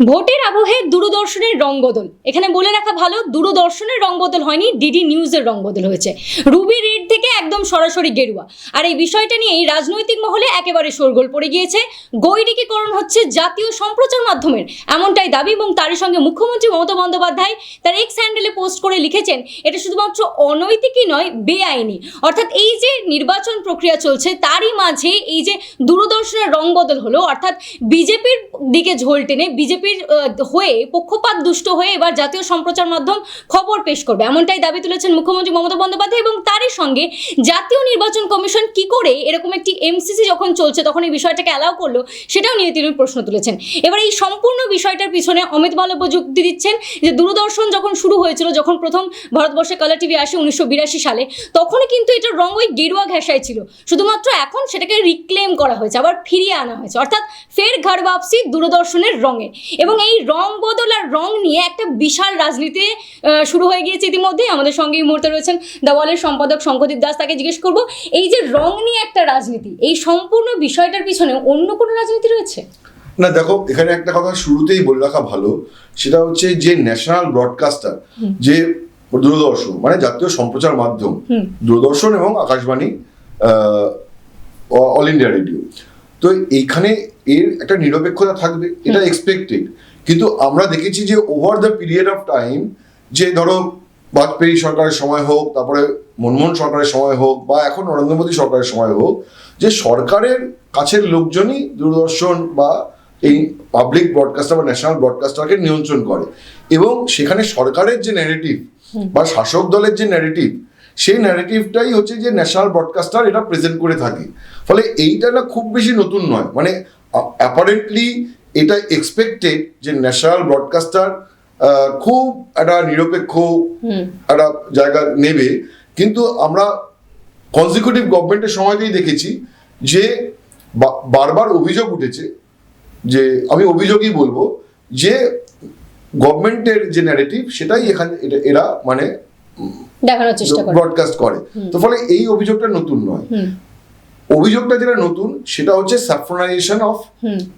ভোটের আবহে দূরদর্শনের রংবদল এখানে বলে রাখা ভালো, দূরদর্শনের রংবদল হয়নি, ডিডি নিউজের রংবদল হয়েছে। রুবি রেড থেকে একদম সরাসরি গেরুয়া। আর এই বিষয়টা নিয়েই রাজনৈতিক মহলে একেবারে শোরগোল পড়ে গিয়েছে। গৈরিকীকরণ হচ্ছে জাতীয় সম্প্রচার মাধ্যমের এমনটাই দাবি এবং তারই সঙ্গে মুখ্যমন্ত্রী মমতা বন্দ্যোপাধ্যায় তার এক্স হ্যান্ডেলে পোস্ট করে লিখেছেন, এটা শুধুমাত্র অনৈতিকই নয়, বেআইনি। অর্থাৎ এই যে নির্বাচন প্রক্রিয়া চলছে, তারই মাঝে এই যে দূরদর্শনের রং বদল হলো, অর্থাৎ বিজেপির দিকে ঝোল টেনে বিজেপির হয়ে, পক্ষপাত দুষ্ট হয়ে এবার জাতীয় সম্প্রচার মাধ্যম খবর পেশ করবে। এমনটাই দাবি তুলেছেন মুখ্যমন্ত্রী মমতা বন্দ্যোপাধ্যায় এবং তারই সঙ্গে জাতীয় নির্বাচন কমিশন কি করে এরকম একটি এমসিসি যখন চলছে, তখন এই বিষয়টাকে অ্যালাউ করল, সেটাও নিয়ে তিনি প্রশ্ন তুলেছেন। এবার এই সম্পূর্ণ বিষয়টার পিছনে অমিত মালব্য যুক্তি দিচ্ছেন যে দূরদর্শন যখন শুরু হয়েছিল, যখন প্রথম ভারতবর্ষে কালার টিভি আসে উনিশশো বিরাশি সালে তখনই কিন্তু এটার রং ওই গেরুয়া ঘেঁষায় ছিল। শুধুমাত্র এখন সেটাকে রিক্লেম করা হয়েছে, আবার ফিরিয়ে আনা হয়েছে। অর্থাৎ ফের ঘর বাপসি দূরদর্শনের রঙে। এবং এই রং বদল আর রং নিয়ে একটা বিশাল রাজনীতি শুরু হয়ে গিয়েছে ইতিমধ্যে আমাদের সঙ্গে এই মুহূর্তে রয়েছেন দেওয়ালের সম্পাদক শঙ্করদীপ দাস তাকে জিজ্ঞেস করব এই যে রং নিয়ে একটা রাজনীতি এই সম্পূর্ণ বিষয়টার পিছনে অন্য কোনো রাজনীতি রয়েছে? না দেখো এখানে একটা কথা শুরুতেই বলে রাখা ভালো সেটা হচ্ছে যে ন্যাশনাল ব্রডকাস্টার যে দূরদর্শন মানে জাতীয় সম্প্রচার মাধ্যম দূরদর্শন এবং আকাশবাণী অল ইন্ডিয়া রেডিও। তো এইখানে এর একটা নিরপেক্ষতা থাকবে এটা এক্সপেক্টেড কিন্তু আমরা দেখেছি যে over the period of time যে ধরো বাজপেয়ী সরকারের সময় হোক তারপরে মনমোহন সরকারের সময় হোক বা এখন নরেন্দ্র মোদী সরকারের সময় হোক যে সরকারের কাছের লোকজনই দূরদর্শন বা এই পাবলিক ব্রডকাস্টার বা ন্যাশনাল ব্রডকাস্টারকে নিয়ন্ত্রণ করে। এবং সেখানে সরকারের যে ন্যারেটিভ বা শাসক দলের যে ন্যারেটিভ সেই ন্যারেটিভটাই হচ্ছে যে ন্যাশনাল ব্রডকাস্টার এটা প্রেজেন্ট করে থাকে। ফলে এইটা না খুব বেশি নতুন নয়। মানে অ্যাপারেন্টলি এটা এক্সপেক্টেড যে ন্যাশনাল ব্রডকাস্টার খুব একটা নিরপেক্ষ একটা জায়গা নেবে। কিন্তু আমরা কনজিকিউটিভ গভর্নমেন্টের সময়তেই দেখেছি যে বারবার অভিযোগ উঠেছে যে আমি অভিযোগই বলব যে গভর্নমেন্টের যে ন্যারেটিভ সেটাই এখানে এরা মানে দেখানোর চেষ্টা ব্রডকাস্ট করে। তো ফলে এই অভিযোগটা নতুন নয়। অভিযোগটা যেটা নতুন সেটা হচ্ছে স্যাফ্রনাইজেশন অফ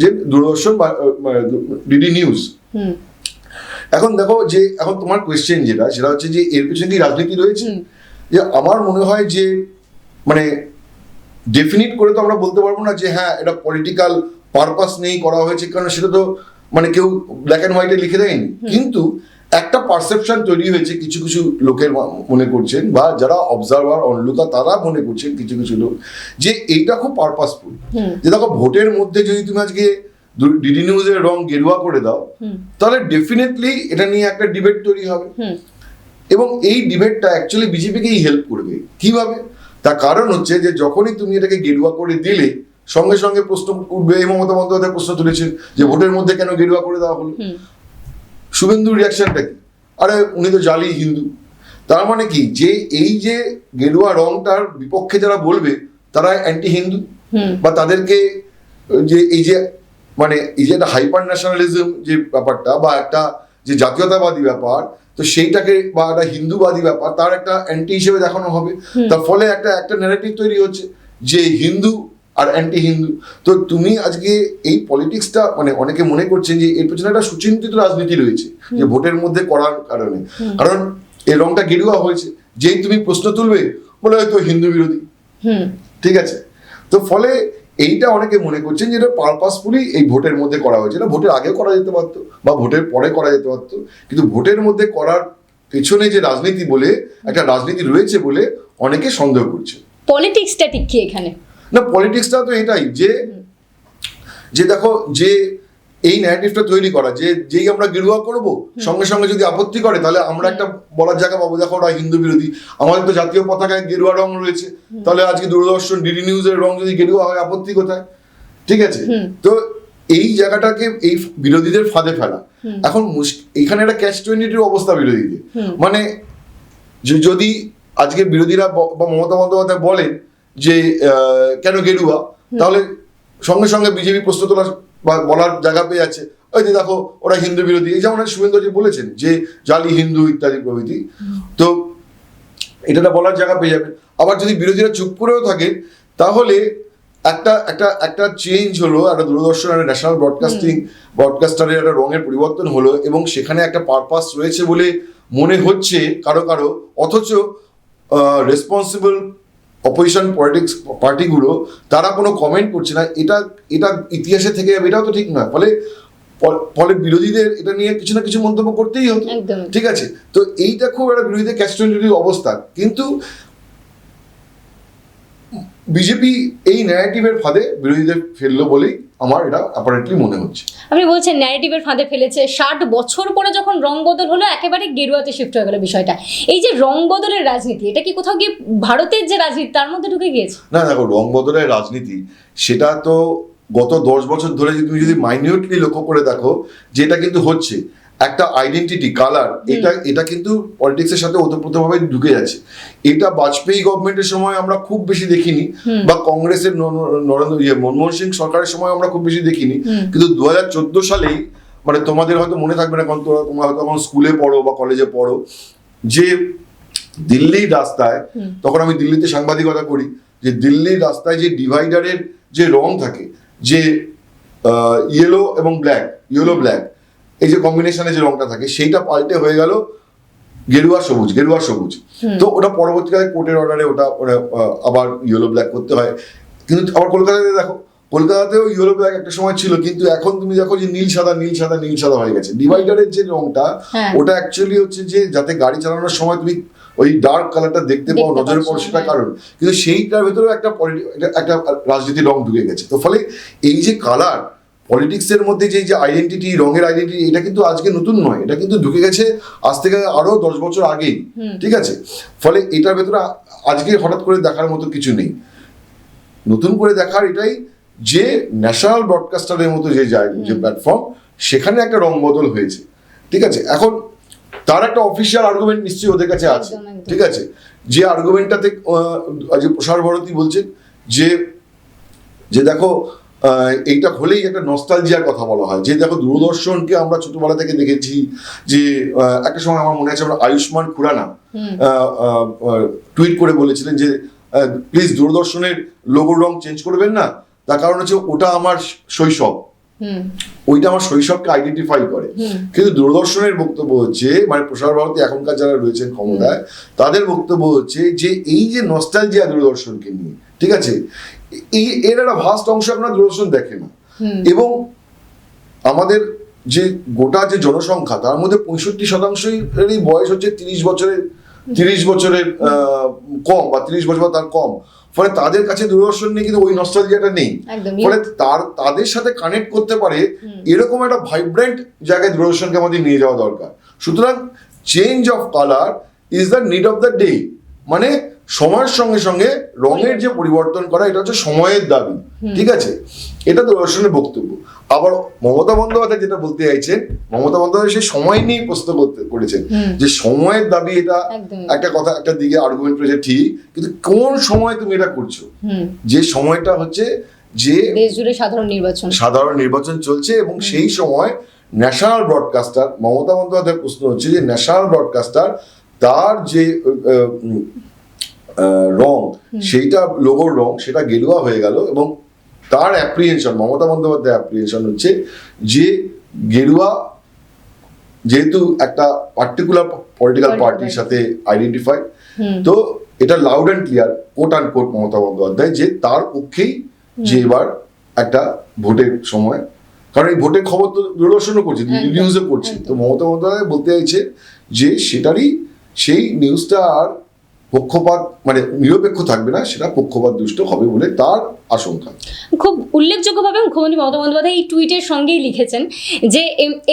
যে দূরদর্শন বা ডিডি নিউজ। এখন দেখো যে এখন তোমার কোয়েশ্চেন যেটা সেটা হচ্ছে যে এর পিছনে কি রাজনীতি রয়েছে? যে আমার মনে হয় যে মানে ডেফিনিট করে তো আমরা বলতে পারব না যে হ্যাঁ এটা পলিটিক্যাল পারপাস নেই করা হয়েছে কারণ সেটা তো মানে কেউ ব্ল্যাক অ্যান্ড হোয়াইটে লিখে দেয়নি। কিন্তু একটা পারসেপশন তৈরি হয়েছে কিছু কিছু লোকের মনে করছেন বা যারা অবজারভার অনলুকা তারা মনে করছেন কিছু কিছু লোক যে এইটা খুব পারপাসফুল যে দেখো ভোটের মধ্যে যদি তুমি আজকে ডিডি নিউজের রং গেরুয়া করে দাও তাহলে ডেফিনেটলি এটা নিয়ে একটা ডিবেট তৈরি হবে। এবং এই ডিবেটটা অ্যাকচুয়ালি বিজেপিকেই হেল্প করবে। কীভাবে? তার কারণ হচ্ছে যে যখনই তুমি এটাকে গেরুয়া করে দিলে সঙ্গে সঙ্গে প্রশ্ন উঠবে এই মমতা বন্দ্যোপাধ্যায় প্রশ্ন তুলেছেন যে ভোটের মধ্যে কেন গেরুয়া করে দেওয়া হলো। শুভেন্দুর রিয়াকশনটা কি? আরে উনি তো জালি হিন্দু। তার মানে কি? যে এই যে গেরুয়া রংটার বিপক্ষে যারা বলবে তারা অ্যান্টি হিন্দু বা তাদেরকে যে এই যে মানে এই যে একটা হাইপার ন্যাশনালিজম যে ব্যাপারটা বা একটা যে জাতীয়তাবাদী ব্যাপার তো সেইটাকে বা একটা হিন্দুবাদী ব্যাপার তার একটা অ্যান্টি হিসেবে দেখানো হবে। তার ফলে একটা একটা ন্যারেটিভ তৈরি হচ্ছে যে হিন্দু আর অ্যান্টি হিন্দু তো তুমি আজকে এই পলিটিক্সটা মানে অনেকে মনে করছেন যে এর পেছনে একটা সুচিন্তিত রাজনীতি রয়েছে যে ভোটের মধ্যে করার কারণে। কারণ এই রংটা গেরুয়া হয়েছে। যেই তুমি প্রশ্ন তুলবে বলে হয়তো হিন্দু বিরোধী। ঠিক আছে? তো ফলে এইটা অনেকে মনে করছেন যে এটা পারপাসফুলি এই ভোটের মধ্যে করা হয়েছে। এটা ভোটের আগেও করা যেতে পারতো বা ভোটের পরে করা যেতে পারতো। কিন্তু ভোটের মধ্যে করার পেছনে যে রাজনীতি বলে একটা রাজনীতি রয়েছে বলে অনেকে সন্দেহ করছে পলিটিক্সটা ঠিক কি এখানে? না পলিটিক্সটা তো এটাই যে যে দেখো যে এই ন্যারেটিভটা তৈরি করা যে যেই আমরা গেরুয়া করব সঙ্গে সঙ্গে যদি আপত্তি করে তাহলে আমরা একটা বলার জায়গা পাবো। দেখো ওরা হিন্দু বিরোধী আমাদের তো জাতীয় পতাকায় গেরুয়া রং রয়েছে তাহলে আজকে দূরদর্শন ডিডি নিউজের রং যদি গেরুয়া হয় আপত্তি কোথায়? ঠিক আছে? তো এই জায়গাটাকে এই বিরোধীদের ফাঁদে ফেলা। এখন এখানে একটা ক্যাশ টোয়েন্টির অবস্থা বিরোধীদের। মানে যদি আজকে বিরোধীরা বা মমতা বন্দ্যোপাধ্যায় বলেন যে কেন গেরুয়া? তাহলে সঙ্গে সঙ্গে বিজেপি প্রশ্ন তোলা বা বলার জায়গা পেয়ে যাচ্ছে। ওই যে দেখো ওরা হিন্দু বিরোধী। এই যেমন শুভেন্দুজি বলেছেন যে জালি হিন্দু ইত্যাদি প্রভৃতি। তো এটা বলার জায়গা পেয়ে যাবে। আবার যদি বিরোধীরা চুপ করেও থাকে তাহলে একটা একটা একটা চেঞ্জ হলো একটা দূরদর্শন একটা ন্যাশনাল ব্রডকাস্টিং ব্রডকাস্টারের একটা রঙের পরিবর্তন হলো এবং সেখানে একটা পারপাস রয়েছে বলে মনে হচ্ছে কারও কারও। অথচ রেসপন্সিবল অপোজিশন পলিটিক্স পার্টিগুলো তারা কোনো কমেন্ট করছে না। এটা এটা ইতিহাসে থেকে যাবে এটাও তো ঠিক নয়। ফলে ফলে বিরোধীদের এটা নিয়ে কিছু না কিছু মন্তব্য করতেই হতো। ঠিক আছে? তো এইটা খুব একটা বিরোধীদের ক্যাশ অবস্থা। কিন্তু বিজেপি এই ন্যারেটিভের ফাঁদে বিরোধীদের ফেলল বলেই আমার এটা অ্যাপারেন্টলি মনে হচ্ছে। আপনি বলছেন ন্যারেটিভের ফাঁদে ফেলেছে ষাট বছর পরে যখন রং বদল হলো একেবারে গেরুয়াতে শিফট হয়ে গেল বিষয়টা। এই যে রং বদলের রাজনীতি এটা কি কোথাও গিয়ে ভারতের যে রাজনীতি তার মধ্যে ঢুকে গিয়েছে? না দেখো রং বদলের রাজনীতি সেটা তো গত দশ বছর ধরে তুমি যদি মাইনিউটলি লক্ষ্য করে দেখো যেটা কিন্তু হচ্ছে একটা আইডেন্টিটি কালার এটা এটা কিন্তু পলিটিক্সের সাথে ওতপ্রোতভাবে ঢুকে যাচ্ছে। এটা বাজপেয়ী গভর্নমেন্টের সময় আমরা খুব বেশি দেখিনি বা কংগ্রেসের নরেন্দ্র ইয়ে মনমোহন সিং সরকারের সময় আমরা খুব বেশি দেখিনি। কিন্তু দু হাজার চোদ্দ সালেই মানে তোমাদের হয়তো মনে থাকবে না কারণ তোমরা তোমরা হয়তো এখন স্কুলে পড়ো বা কলেজে পড়ো যে দিল্লির রাস্তায় তখন আমি দিল্লিতে সাংবাদিকতা করি যে দিল্লির রাস্তায় যে ডিভাইডারের যে রং থাকে যে ইয়েলো এবং ব্ল্যাক ইয়েলো ব্ল্যাক এই যে কম্বিনেশনে যে রংটা থাকে সেইটা পাল্টে হয়ে গেল গেরুয়া সবুজ গেরুয়া সবুজ। তো ওটা পরবর্তীকালে কোর্টের অর্ডারে ওটা আবার ইয়েলো ব্ল্যাক করতে হয়। কিন্তু আবার কলকাতাতে দেখো কলকাতাতেও ইয়েলো ব্ল্যাক একটা সময় ছিল কিন্তু এখন তুমি দেখো যে নীল সাদা নীল সাদা নীল সাদা হয়ে গেছে। ডিভাইডারের যে রংটা হ্যাঁ। ওটা অ্যাকচুয়ালি হচ্ছে যে যাতে গাড়ি চালানোর সময় তুমি ওই ডার্ক কালারটা দেখতে পাও নজরে পড়ে সেটা হ্যাঁ। কারণ। কিন্তু সেইটার ভেতরেও একটা- একটা রাজনীতির রং ঢুকে গেছে। তো ফলে এই যে কালার পলিটিক্সের মধ্যে যে যে আইডেন্টিটি রঙের আইডেন্টিটি এটা কিন্তু আজকে নতুন নয়। এটা কিন্তু ঢুকে গেছে আজ থেকে আরও দশ বছর আগেই। ঠিক আছে? ফলে এটার ভেতরে আজকে হঠাৎ করে দেখার মতো কিছু নেই। নতুন করে দেখার এটাই যে ন্যাশনাল ব্রডকাস্টারের মতো যে যায় যে প্ল্যাটফর্ম সেখানে একটা রং বদল হয়েছে। ঠিক আছে? এখন তার একটা অফিসিয়াল আর্গুমেন্ট নিশ্চয়ই ওদের কাছে আছে। ঠিক আছে? যে আর্গুমেন্টটাতে যে প্রসার ভারতী বলছেন যে যে দেখো এইটা হলেই একটা নস্টালজিয়ার কথা বলা হয়। যে দেখো দূরদর্শনকে আমরা ছোটবেলা থেকে দেখেছি যে একটা সময় আমার মনে আছে আমরা আয়ুষ্মান খুরানা টুইট করে বলেছিলেন যে প্লিজ দূরদর্শনের লোগোর রং চেঞ্জ করবেন না। তার কারণ হচ্ছে ওটা আমার শৈশব। ওইটা আমার শৈশবকে আইডেন্টিফাই করে। কিন্তু দূরদর্শনের বক্তব্য হচ্ছে মানে প্রসার ভারতী এখনকার যারা রয়েছেন ক্ষমতায় তাদের বক্তব্য হচ্ছে যে এই যে নস্টালজিয়া দূরদর্শনকে নিয়ে ঠিক আছে? এর একটা ভাস্ট অংশ আপনার দূরদর্শন দেখে না এবং আমাদের যে গোটা যে জনসংখ্যা তার মধ্যে পঁয়ষট্টি শতাংশই বয়স হচ্ছে তিরিশ বছরের তিরিশ বছরের কম বা তিরিশ বছর বা তার কম। ফলে তাদের কাছে দূরদর্শন নিয়ে কিন্তু ওই নস্টালজিয়াটা নেই। ফলে তার তাদের সাথে কানেক্ট করতে পারে এরকম একটা ভাইব্রেন্ট জায়গায় দূরদর্শনকে আমাদের নিয়ে যাওয়া দরকার। সুতরাং change of colour is the need of the day মানে সময়ের সঙ্গে সঙ্গে রঙের যে পরিবর্তন করা এটা হচ্ছে সময়ের দাবি। ঠিক আছে? এটা দূরদর্শনের বক্তব্য। আবার মমতা বন্দ্যোপাধ্যায় যেটা বলতে চাইছেন মমতা বন্দ্যোপাধ্যায় সেই সময় নিয়ে প্রশ্ন করতে করেছেন যে সময়ের দাবি এটা একটা কথা একটা দিকে আর্গুমেন্ট রয়েছে ঠিক কিন্তু কোন সময় তুমি এটা করছ? যে সময়টা হচ্ছে যে দেশ জুড়ে সাধারণ নির্বাচন। সাধারণ নির্বাচন চলছে এবং সেই সময় ন্যাশনাল ব্রডকাস্টার মমতা বন্দ্যোপাধ্যায়ের প্রশ্ন হচ্ছে যে ন্যাশনাল ব্রডকাস্টার তার যে রং সেইটা লোগোর রং সেটা গেরুয়া হয়ে গেল এবং তার অ্যাপ্রিহেনশন মমতা বন্দ্যোপাধ্যায়ের অ্যাপ্রিহেনশন হচ্ছে যে গেরুয়া যেহেতু একটা পার্টিকুলার পলিটিক্যাল পার্টির সাথে আইডেন্টিফাইড তো এটা loud and clear quote and quote Mamata Bandyopadhyay যে তার পক্ষেই যে এবার একটা ভোটের সময় কারণ এই ভোটের খবর তো দূরদর্শনও করছে নিউজও করছে। তো মমতা বন্দ্যোপাধ্যায় বলতে চাইছে যে সেটারই সেই নিউজটা আর পক্ষপাত মানে নিরপেক্ষ থাকবে না সেটা পক্ষপাত দুষ্ট হবে বলে তার আশঙ্কা। খুব উল্লেখযোগ্যভাবে মুখ্যমন্ত্রী মমতা বন্দ্যোপাধ্যায় এই টুইটের সঙ্গেই লিখেছেন যে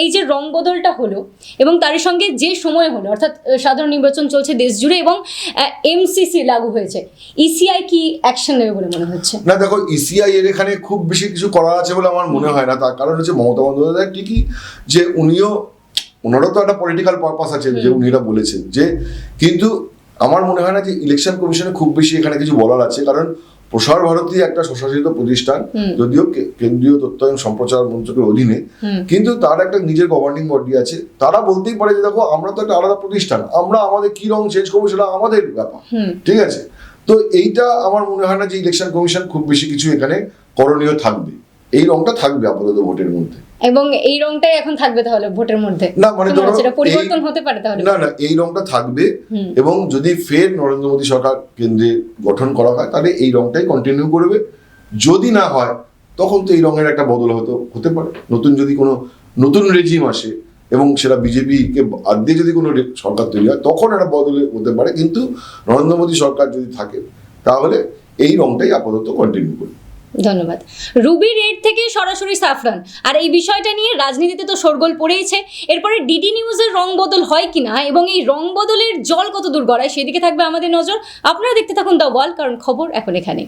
এই যে রং বদলটা হলো এবং তারই সঙ্গে যে সময় হলো অর্থাৎ সাধারণ নির্বাচন চলছে দেশ জুড়ে এবং এমসিসি লাগু হয়েছে। ইসিআই কি অ্যাকশন নেবে বলে মনে হচ্ছে? না দেখো ইসিআই এর এখানে খুব বেশি কিছু করার আছে বলে আমার মনে হয় না। তার কারণ হচ্ছে মমতা বন্দ্যোপাধ্যায় ঠিকই যে উনিও ওনারও তো একটা পলিটিক্যাল পারপাস আছে যে উনি এটা বলেছেন যে কিন্তু আমার মনে হয় না যে ইলেকশন কমিশনে খুব বেশি এখানে কিছু বলার আছে কারণ প্রসার ভারতী একটা স্বশাসিত প্রতিষ্ঠান যদিও কেন্দ্রীয় তথ্যায়ন সম্প্রচার মন্ত্রকের অধীনে কিন্তু তার একটা নিজের গভর্নিং বডি আছে। তারা বলতেই পারে যে দেখো আমরা তো একটা আলাদা প্রতিষ্ঠান আমরা আমাদের কি রং চেঞ্জ করব সেটা আমাদের ব্যাপার। ঠিক আছে? তো এইটা আমার মনে হয় না যে ইলেকশন কমিশন খুব বেশি কিছু এখানে করণীয় থাকবে। এই রংটা থাকবে আপাতত ভোটের মধ্যে। এবং এই রংটাই এখন থাকবে তাহলে ভোটের মধ্যে? না মানে ধরো? পরিবর্তন হতে পারে তাহলে? না না এই রংটা থাকবে এবং যদি ফের নরেন্দ্র মোদী সরকার কেন্দ্রে গঠন করা হয় তাহলে এই রংটাই কন্টিনিউ করবে। যদি না হয় তখন তো এই রঙের একটা বদল হতে হতে পারে। নতুন যদি কোনো নতুন রেজিম আসে এবং সেটা বিজেপিকে বাদ দিয়ে যদি কোনো সরকার তৈরি হয় তখন একটা বদলে হতে পারে। কিন্তু নরেন্দ্র মোদী সরকার যদি থাকে তাহলে এই রংটাই আপাতত কন্টিনিউ করবে। ধন্যবাদ। রুবি রেড থেকে সরাসরি সাফরান। আর এই বিষয়টা নিয়ে রাজনীতিতে তো সরগোল পড়েইছে। এরপরে ডিডি নিউজের রং বদল হয় কিনা এবং এই রং বদলের জল কত দূর গড়ায় সেদিকে থাকবে আমাদের নজর। আপনারা দেখতে থাকুন দ্য ওয়াল, কারণ খবর এখন এখানে